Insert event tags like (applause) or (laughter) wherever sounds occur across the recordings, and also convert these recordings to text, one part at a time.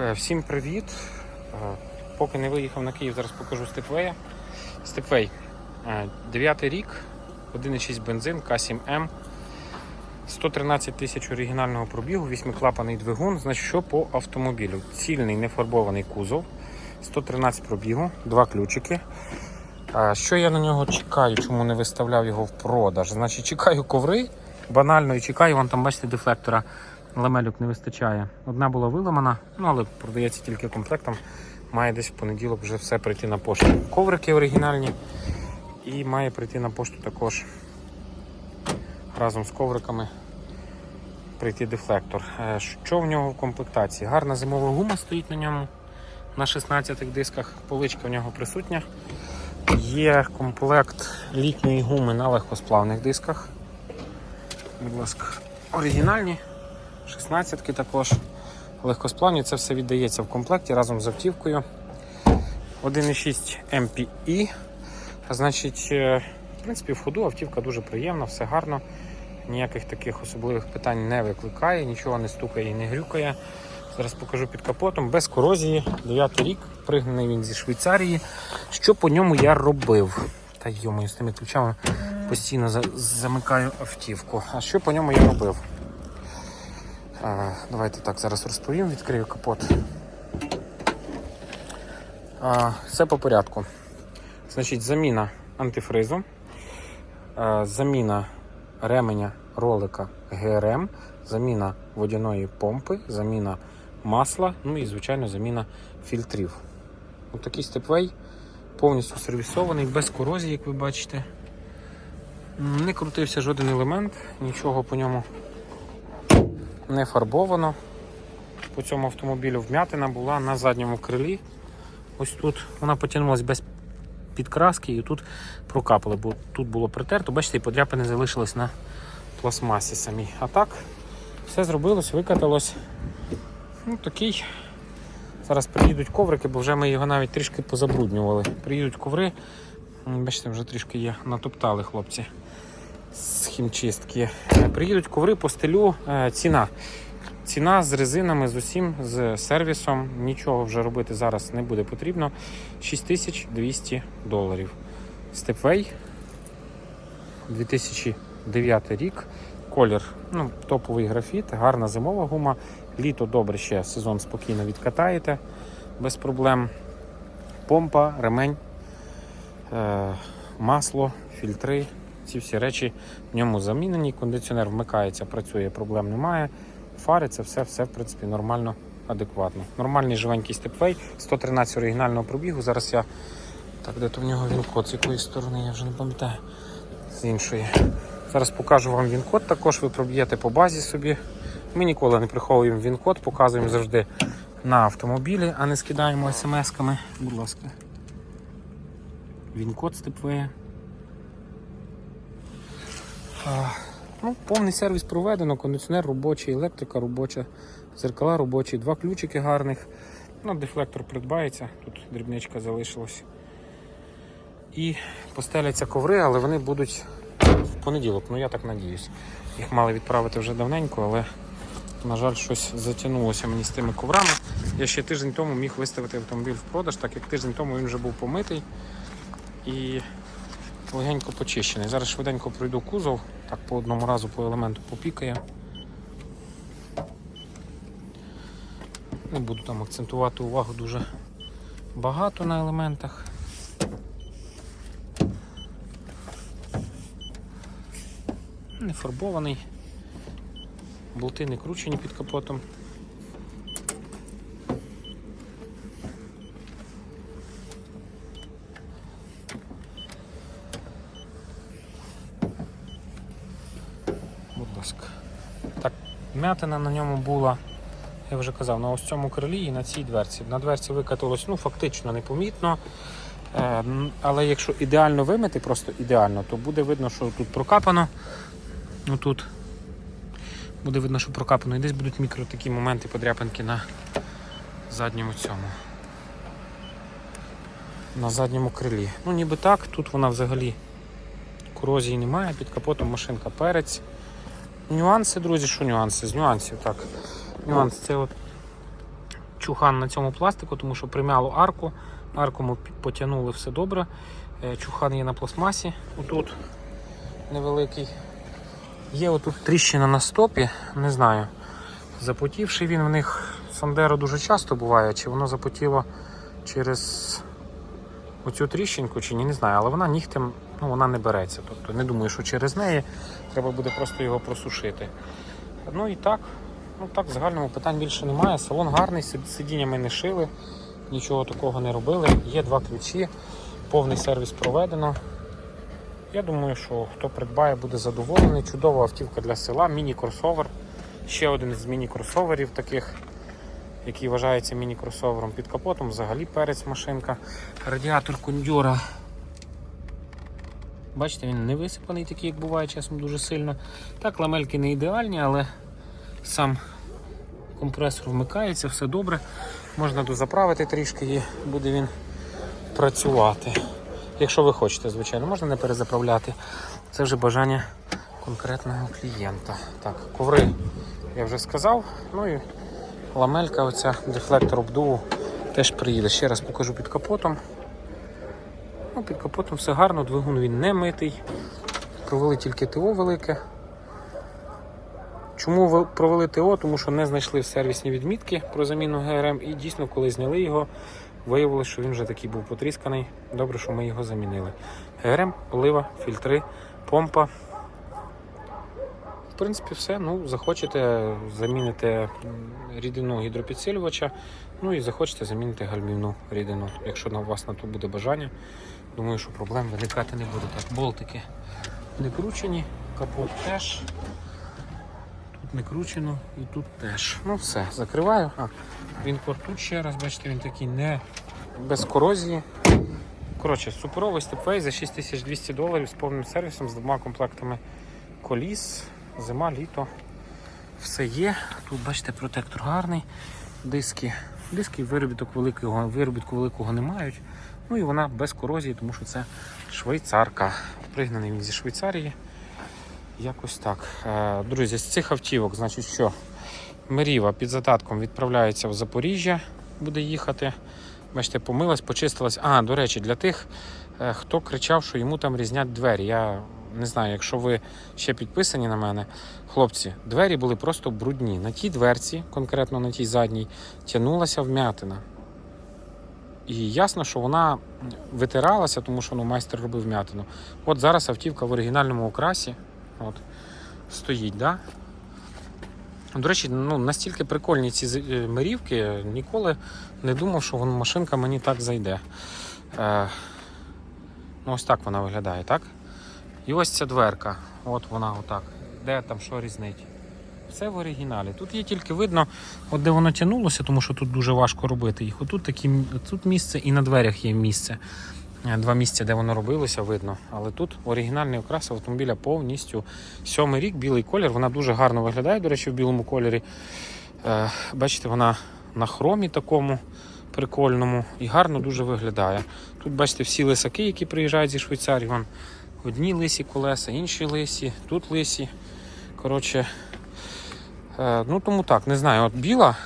Е, Всім привіт! Е, Поки не виїхав на Київ, зараз покажу Степвея. Степвей, 9 рік, 1,6 бензин, К7М, 113 тисяч оригінального пробігу, 8-клапаний двигун. Значить, що по автомобілю? Цільний нефарбований кузов, 113 пробігу, два ключики. Що я на нього чекаю, чому не виставляв його в продаж? Значить, чекаю коври банально і чекаю, вон там, бачите, дефлектора ламелюк не вистачає. Одна була виламана, ну але продається тільки комплектом. Має десь в понеділок вже все прийти на пошту. Коврики оригінальні. І має прийти на пошту також разом з ковриками прийти дефлектор. Е, Що в нього в комплектації? Гарна зимова гума стоїть на ньому на 16 дисках, поличка в нього присутня. Є комплект літньої гуми на легкосплавних дисках. Будь ласка, оригінальні. 16-ки також. Легкосплавні, це все віддається в комплекті разом з автівкою. 1,6 MPI. Значить, е, в принципі, в ходу автівка дуже приємна, все гарно. Ніяких таких особливих питань не викликає, нічого не стукає і не грюкає. Зараз покажу під капотом. Без корозії, 9 рік, пригнаний він зі Швейцарії. Що по ньому я робив? Та йому з тими ключами постійно замикаю автівку. А що по ньому я робив? Давайте так, зараз розповім, відкрию капот. Все по порядку. Значить, заміна антифризу, заміна ременя ролика ГРМ, заміна водяної помпи, заміна масла, ну і, звичайно, заміна фільтрів. Ось такий степвей, повністю сервісований, без корозії, як ви бачите. Не крутився жоден елемент, нічого по ньому не фарбовано. По цьому автомобілю вмятина була на задньому крилі. Ось тут вона потягнулася без підкраски і тут прокапали, бо тут було притерто. Бачите, і подряпини залишились на пластмасі самій. А так, все зробилось, викаталось. Ну, такий. Зараз приїдуть коврики, бо вже ми його навіть трішки позабруднювали. Приїдуть коври, бачите, вже трішки є, натоптали хлопці з хімчистки. Приїдуть коври по стилю. Е, Ціна. Ціна з резинами, з усім, з сервісом. Нічого вже робити зараз не буде потрібно. 6200 доларів. Степвей 2009 рік. Колір, ну, топовий графіт, гарна зимова гума. Літо добре ще сезон спокійно відкатаєте без проблем. Помпа, ремень, е, масло, фільтри. Ці всі речі в ньому замінені. Кондиціонер вмикається, працює, проблем немає. Фари це все, все в принципі нормально, адекватно. Нормальний живенький степвей, 113 оригінального пробігу. Зараз я. Так, де то в нього він-код, з якої сторони, я вже не пам'ятаю. З іншої. Зараз покажу вам він-код, також ви проб'єте по базі собі. Ми ніколи не приховуємо він-код, показуємо завжди на автомобілі, а не скидаємо смс-ками. Будь ласка. Він-код степвея. Ну, повний сервіс проведено, кондиціонер робочий, електрика робоча, зеркала робочі, два ключики гарних. Ну, дефлектор придбається, тут дрібничка залишилась. І постеляться коври, але вони будуть в понеділок, ну я так надіюсь. Їх мали відправити вже давненько, але, на жаль, щось затягнулося мені з тими коврами. Я ще тиждень тому міг виставити автомобіль в продаж, так як тиждень тому він вже був помитий. І легенько почищений. Зараз швиденько пройду кузов, так по одному разу по елементу попікає. Не буду там акцентувати увагу дуже багато на елементах. Не фарбований. Болти не кручені під капотом. Будь ласка. Так, м'ятина на ньому була, я вже казав, на ось цьому крилі і на цій дверці. На дверці викаталось ну, фактично непомітно. Е, але якщо ідеально вимити, просто ідеально, то буде видно, що тут прокапано. Ну тут буде видно, що прокапано. І десь будуть мікро такі моменти подряпинки на задньому цьому. На задньому крилі. Ну ніби так, тут вона взагалі корозії немає, під капотом машинка перець. Нюанси, друзі, що нюанси? З нюансів так. Нюанс це от чухан на цьому пластику, тому що примяло арку. Арку ми потягнули все добре. Е, Чухан є на пластмасі. Отут невеликий. Є отут тріщина на стопі, не знаю. Запотівший він в них Сандеро дуже часто буває, чи воно запотіло через оцю тріщинку, чи ні, не знаю, але вона нігтем ну, вона не береться. Тобто не думаю, що через неї треба буде просто його просушити. Ну і так, ну так, в загальному питань більше немає. Салон гарний, сидіння ми не шили, нічого такого не робили. Є два ключі, повний сервіс проведено. Я думаю, що хто придбає, буде задоволений. Чудова автівка для села, міні-кросовер. Ще один з міні-кросоверів таких, який вважається міні-кросовером під капотом. Взагалі перець машинка. Радіатор кондюра. Бачите, він не висипаний, такий, як буває часом дуже сильно. Так, ламельки не ідеальні, але сам компресор вмикається, все добре. Можна дозаправити трішки і буде він працювати. Якщо ви хочете, звичайно, можна не перезаправляти. Це вже бажання конкретного клієнта. Так, коври я вже сказав. Ну і ламелька, оця дефлектор обдуву теж приїде. Ще раз покажу під капотом. Ну, під капотом все гарно, двигун він не митий. Провели тільки ТО велике. Чому провели ТО? Тому що не знайшли сервісні відмітки про заміну ГРМ і дійсно, коли зняли його, виявилося, що він вже такий був потрісканий. Добре, що ми його замінили. ГРМ, олива, фільтри, помпа. Принципі, все. Ну, захочете, заміните рідину гідропідсилювача, ну і захочете замінити гальмівну рідину. Якщо на вас на то буде бажання, думаю, що проблем виникати не буде. Так, болтики не кручені, капот теж. Тут не кручено і тут теж. Ну все, закриваю. А, він тут ще раз, бачите, він такий не без корозії. Коротше, суперовий степвей за 6200 доларів з повним сервісом, з двома комплектами коліс, зима, літо. Все є. Тут бачите, протектор гарний, диски. Диски виробіток великого, виробітку великого не мають. Ну і вона без корозії, тому що це швейцарка. Пригнаний він зі Швейцарії. Якось так. Е, Друзі, з цих автівок, значить, що Меріва під задатком відправляється в Запоріжжя, буде їхати. Бачите, помилась, почистилась. А, до речі, для тих, е, хто кричав, що йому там різнять двері. Я не знаю, якщо ви ще підписані на мене, хлопці, двері були просто брудні. На тій дверці, конкретно на тій задній, тягнулася вмятина. І ясно, що вона витиралася, тому що ну, майстер робив вмятину. От зараз автівка в оригінальному окрасі от, стоїть. Да? До речі, ну, настільки прикольні ці е, мирівки, ніколи не думав, що машинка мені так зайде. Е, ну, ось так вона виглядає, так? І ось ця дверка. От вона отак. Де там що різнить? Все в оригіналі. Тут є тільки видно, от де воно тягнулося, тому що тут дуже важко робити їх. Отут такі, тут місце і на дверях є місце. Е, Два місця, де воно робилося, видно. Але тут оригінальний окрас автомобіля повністю. Сьомий рік, білий колір. Вона дуже гарно виглядає, до речі, в білому кольорі. Е, бачите, вона на хромі такому прикольному і гарно дуже виглядає. Тут бачите всі лисаки, які приїжджають зі Швейцарії. Одні лисі колеса, інші лисі, тут лисі. Коротше, е, ну тому так, не знаю, от біла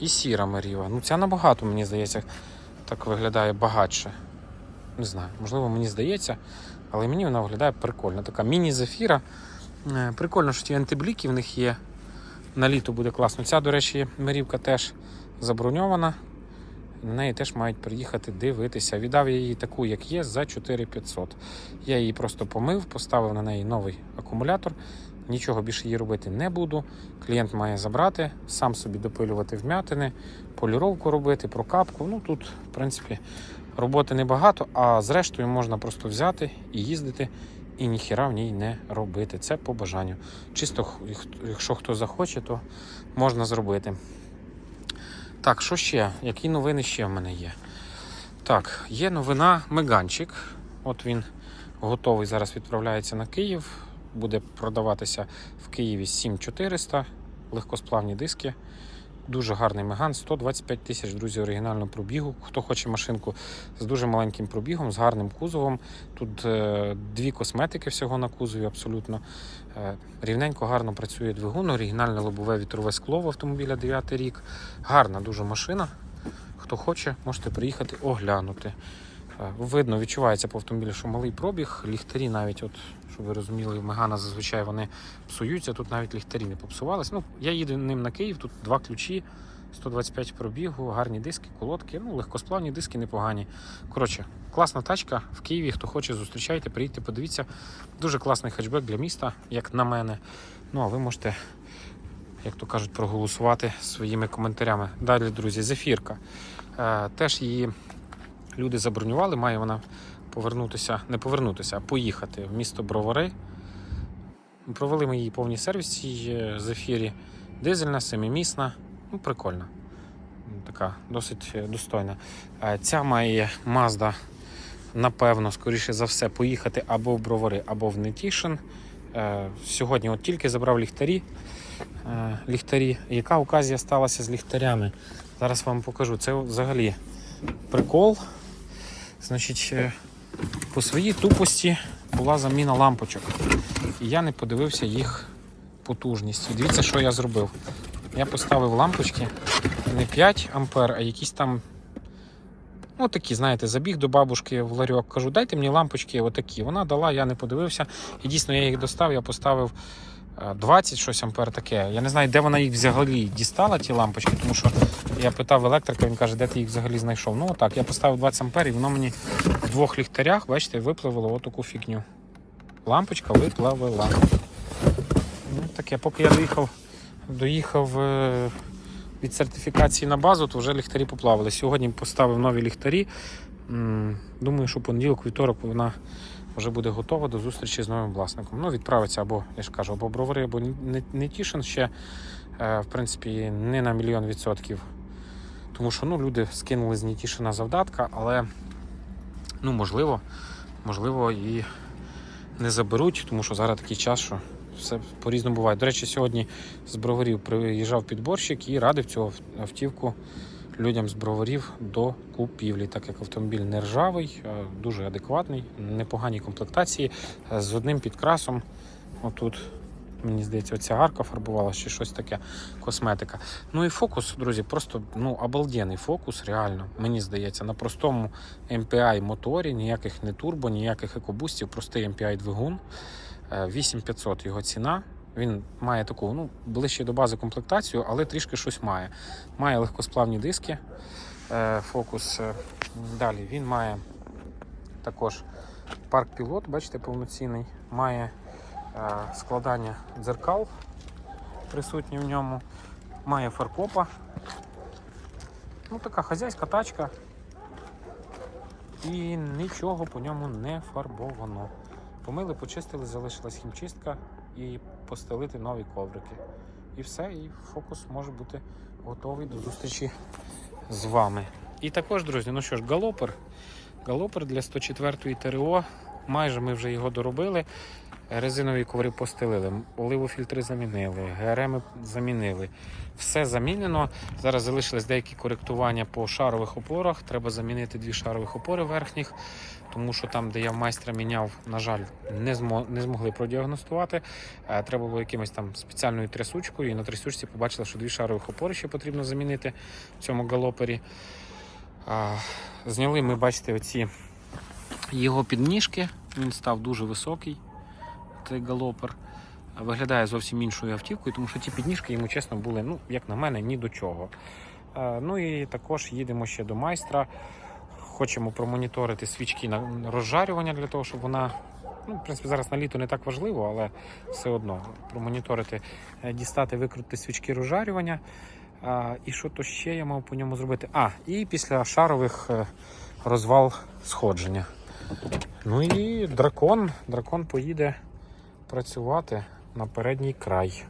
і сіра Маріва. Ну ця набагато, мені здається, так виглядає багатше. Не знаю, можливо, мені здається, але мені вона виглядає прикольно. Така міні-зефіра. Е, Прикольно, що ті антибліки в них є. На літо буде класно. Ця, до речі, мерівка теж заброньована. На неї теж мають приїхати дивитися. Віддав я її таку, як є, за 4500. Я її просто помив, поставив на неї новий акумулятор. Нічого більше її робити не буду. Клієнт має забрати, сам собі допилювати вмятини, поліровку робити, прокапку. Ну тут, в принципі, роботи небагато, а зрештою можна просто взяти і їздити, і ніхіра в ній не робити. Це по бажанню. Чисто, якщо хто захоче, то можна зробити. Так, що ще? Які новини ще в мене є? Так, є новина Меганчик. От він готовий зараз відправляється на Київ. Буде продаватися в Києві 7400, легкосплавні диски. Дуже гарний Меган, 125 тисяч, друзі, оригінального пробігу. Хто хоче машинку з дуже маленьким пробігом, з гарним кузовом. Тут е, дві косметики всього на кузові, абсолютно. Е, рівненько, гарно працює двигун, оригінальне лобове вітрове скло в автомобіля 9 рік. Гарна дуже машина. Хто хоче, можете приїхати оглянути. Е, Видно, відчувається по автомобілю, що малий пробіг, ліхтарі навіть, от, щоб ви розуміли, в Мегана зазвичай вони псуються, тут навіть ліхтарі не попсувались. Ну, я їду ним на Київ, тут два ключі, 125 пробігу, гарні диски, колодки, ну, легкосплавні диски непогані. Коротше, класна тачка в Києві. Хто хоче, зустрічайте, приїдьте, подивіться. Дуже класний хетчбек для міста, як на мене. Ну, а ви можете, як то кажуть, проголосувати своїми коментарями. Далі, друзі, зефірка. Е, теж її люди забронювали, має вона повернутися, не повернутися, а поїхати в місто Бровари. Провели ми її повний сервіс е, зефірі. Дизельна, семимісна, ну прикольна. Така досить е, достойна. Е, Ця має Mazda, напевно, скоріше за все, поїхати або в Бровари, або в Нетішин. Сьогодні от тільки забрав ліхтарі. Ліхтарі. Яка оказія сталася з ліхтарями? Зараз вам покажу. Це взагалі прикол. Значить, е, по своїй тупості була заміна лампочок. І я не подивився їх потужність. Дивіться, що я зробив. Я поставив лампочки не 5 ампер, а якісь там. Ну, такі, знаєте, забіг до бабушки в ларьок. Кажу, дайте мені лампочки отакі. Вона дала, я не подивився. І дійсно я їх достав, я поставив 20 щось ампер таке. Я не знаю, де вона їх взагалі дістала, ті лампочки, тому що я питав електрика, він каже, де ти їх взагалі знайшов. Ну так, я поставив 20 ампер, і воно мені в двох ліхтарях, бачите, випливало отаку фігню. Лампочка виплавила. Ну, таке, поки я доїхав, доїхав е, від сертифікації на базу, то вже ліхтарі поплавили. Сьогодні поставив нові ліхтарі. Думаю, що понеділок, вівторок вона вже буде готова до зустрічі з новим власником. Ну, відправиться або, я ж кажу, або бровари, або не, не тішин ще. Е, В принципі, не на мільйон відсотків. Тому що ну, люди скинули з Нітішина завдатка, але ну, можливо, можливо, і не заберуть, тому що зараз такий час, що все по-різному буває. До речі, сьогодні з броварів приїжджав підборщик і радив цю автівку людям з броварів до купівлі, так як автомобіль не ржавий, е, дуже адекватний, непогані комплектації е, з одним підкрасом. Отут, мені здається, оця арка фарбувала чи щось таке, косметика. Ну і фокус, друзі, просто ну, обалденний фокус, реально, мені здається, на простому MPI моторі, ніяких не турбо, ніяких екобустів, простий MPI двигун. Е, 8500 його ціна. Він має таку, ну, ближче до бази комплектацію, але трішки щось має. Має легкосплавні диски. е, Фокус. е, Далі він має також парк пілот, бачите, повноцінний. Має е, складання дзеркал присутні в ньому. Має фаркопа. Ну, така хазяйська тачка. І нічого по ньому не фарбовано. Помили, почистили, залишилась хімчистка і постелити нові коврики. І все, і фокус може бути готовий до зустрічі з вами. І також, друзі, ну що ж, галопер. Галопер для 104-ї ТРО. Майже ми вже його доробили. Резинові коври постелили, оливофільтри замінили, ГРМ замінили. Все замінено. Зараз залишились деякі коректування по шарових опорах. Треба замінити дві шарових опори верхніх, тому що там, де я майстра міняв, на жаль, не, змо, не змогли продіагностувати. Е, Треба було якимось там спеціальною трясучкою. І на трясучці побачили, що дві шарових опори ще потрібно замінити в цьому галопері. Зняли ми, бачите, оці його підніжки. Він став дуже високий цей галопер. Виглядає зовсім іншою автівкою, тому що ті підніжки йому, чесно, були, ну, як на мене, ні до чого. Е, Ну і також їдемо ще до майстра. Хочемо промоніторити свічки на розжарювання для того, щоб вона. Ну, в принципі, зараз на літо не так важливо, але все одно промоніторити, е, дістати, викрутити свічки розжарювання. А, і що то ще я мав по ньому зробити? А, і після шарових е, розвал сходження. Ну і дракон. Дракон поїде працювати на передній край.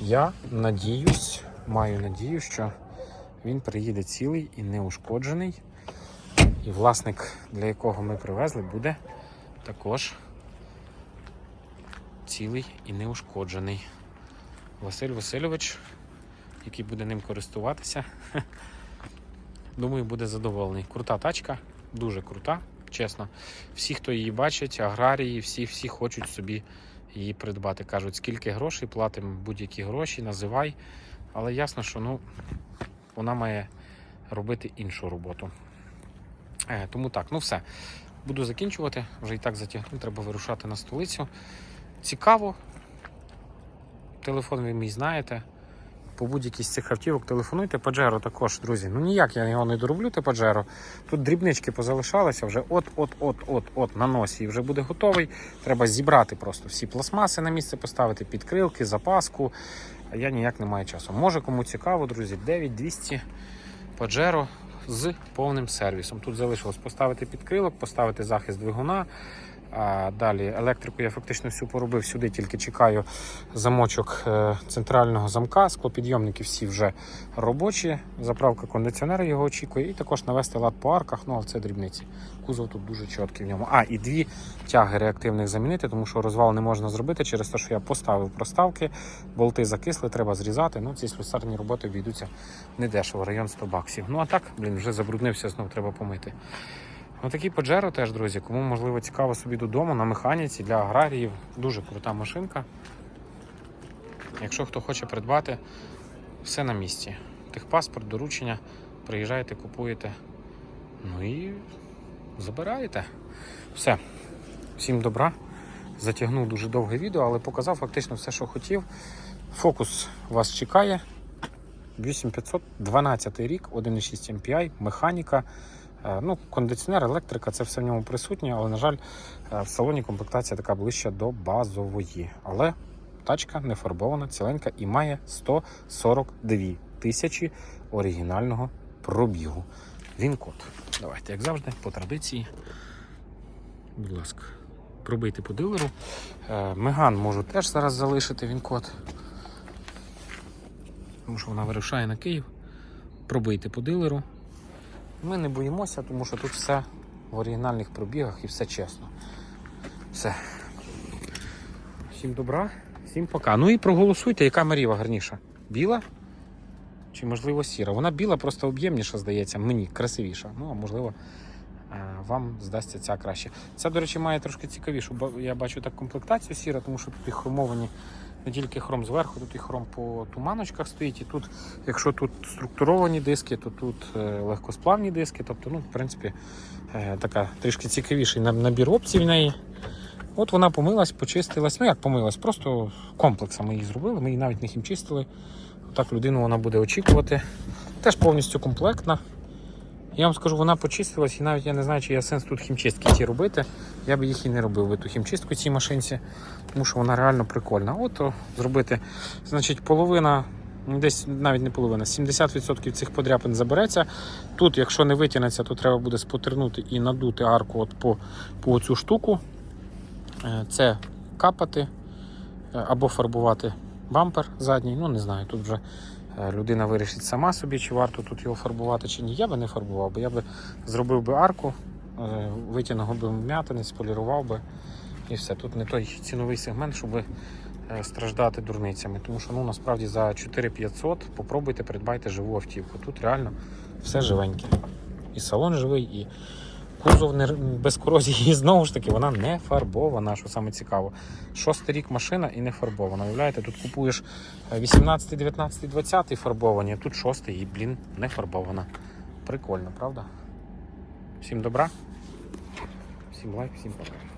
Я надіюсь, маю надію, що він приїде цілий і неушкоджений. І власник, для якого ми привезли, буде також цілий і неушкоджений. Василь Васильович який буде ним користуватися. (laughs) Думаю, буде задоволений. Крута тачка, дуже крута, чесно. Всі, хто її бачить, аграрії, всі, всі хочуть собі її придбати. Кажуть, скільки грошей платимо, будь-які гроші, називай. Але ясно, що ну, вона має робити іншу роботу. Е, тому так, ну все. Буду закінчувати. Вже і так затягнув, треба вирушати на столицю. Цікаво. Телефон ви мій знаєте. По будь-якій з цих автівок телефонуйте. Паджеро також, друзі. Ну ніяк я його не дороблю, те Паджеро. Тут дрібнички позалишалися вже от-от-от-от-от на носі. І вже буде готовий. Треба зібрати просто всі пластмаси на місце поставити, підкрилки, запаску. А я ніяк не маю часу. Може кому цікаво, друзі, 9200 Паджеро з повним сервісом. Тут залишилось поставити підкрилок, поставити захист двигуна. А далі електрику я фактично всю поробив сюди, тільки чекаю замочок е, центрального замка. Склопідйомники всі вже робочі. Заправка кондиціонера його очікує. І також навести лад по арках, ну але це дрібниці. Кузов тут дуже чіткий в ньому. А, і дві тяги реактивних замінити, тому що розвал не можна зробити через те, що я поставив проставки, болти закисли, треба зрізати. Ну, ці слюсарні роботи обійдуться недешево, район 100 баксів. Ну а так, блін, вже забруднився, знов треба помити. Ну, такий Pajero теж, друзі, кому можливо цікаво собі додому на механіці для аграріїв. Дуже крута машинка. Якщо хто хоче придбати, все на місці. Техпаспорт, доручення, приїжджаєте, купуєте. Ну і забираєте. Все. Всім добра. Затягнув дуже довге відео, але показав фактично все, що хотів. Фокус вас чекає. 8500, 12 рік, 1,6 MPI, механіка. Е, Ну, кондиціонер, електрика, це все в ньому присутнє, але, на жаль, е, в салоні комплектація така ближча до базової. Але тачка не фарбована, ціленька і має 142 тисячі оригінального пробігу. Він код. Давайте, як завжди, по традиції. Будь ласка, пробийте по дилеру. Е, Меган можу теж зараз залишити він код. Тому що вона вирушає на Київ. Пробийте по дилеру. Ми не боїмося, тому що тут все в оригінальних пробігах і все чесно. Все. Всім добра, всім пока. Ну і проголосуйте, яка Маріва гарніша. Біла? Чи можливо сіра? Вона біла, просто об'ємніша, здається, мені красивіша. Ну, а можливо, е, вам здасться ця краще. Ця, до речі, має трошки цікавішу. Я бачу так комплектацію сіра, тому що тут і хромовані не тільки хром зверху, тут і хром по туманочках стоїть. І тут, якщо тут структуровані диски, то тут е, легкосплавні диски. Тобто, ну, в принципі, е, така трішки цікавіший набір опцій в неї. От вона помилась, почистилась. Ну як помилась, просто комплексом ми її зробили. Ми її навіть не хімчистили. Так людину вона буде очікувати. Теж повністю комплектна. Я вам скажу, вона почистилась, і навіть я не знаю, чи є сенс тут хімчистки ті робити. Я б їх і не робив би ту хімчистку цій машинці, тому що вона реально прикольна. От зробити, значить, половина, ну, десь навіть не половина, 70% цих подряпин забереться. Тут, якщо не витягнеться, то треба буде спотернути і надути арку от по, по цю штуку. Е, Це капати е, або фарбувати бампер задній. Ну, не знаю, тут вже людина вирішить сама собі, чи варто тут його фарбувати, чи ні. Я би не фарбував, бо я би зробив би арку, е, витягнув би м'ятинець, полірував би і все. Тут не той ціновий сегмент, щоб е, страждати дурницями. Тому що ну, насправді за 4500 попробуйте придбайте живу автівку. Тут реально все живеньке. І салон живий, і кузов не, без корозії, і знову ж таки, вона не фарбована, що саме цікаво. Шостий рік машина і не фарбована. Уявляєте, тут купуєш е, 18, 19, 20 фарбовані, а тут шостий і, блін, не фарбована. Прикольно, правда? Всім добра, всім лайк, всім пока.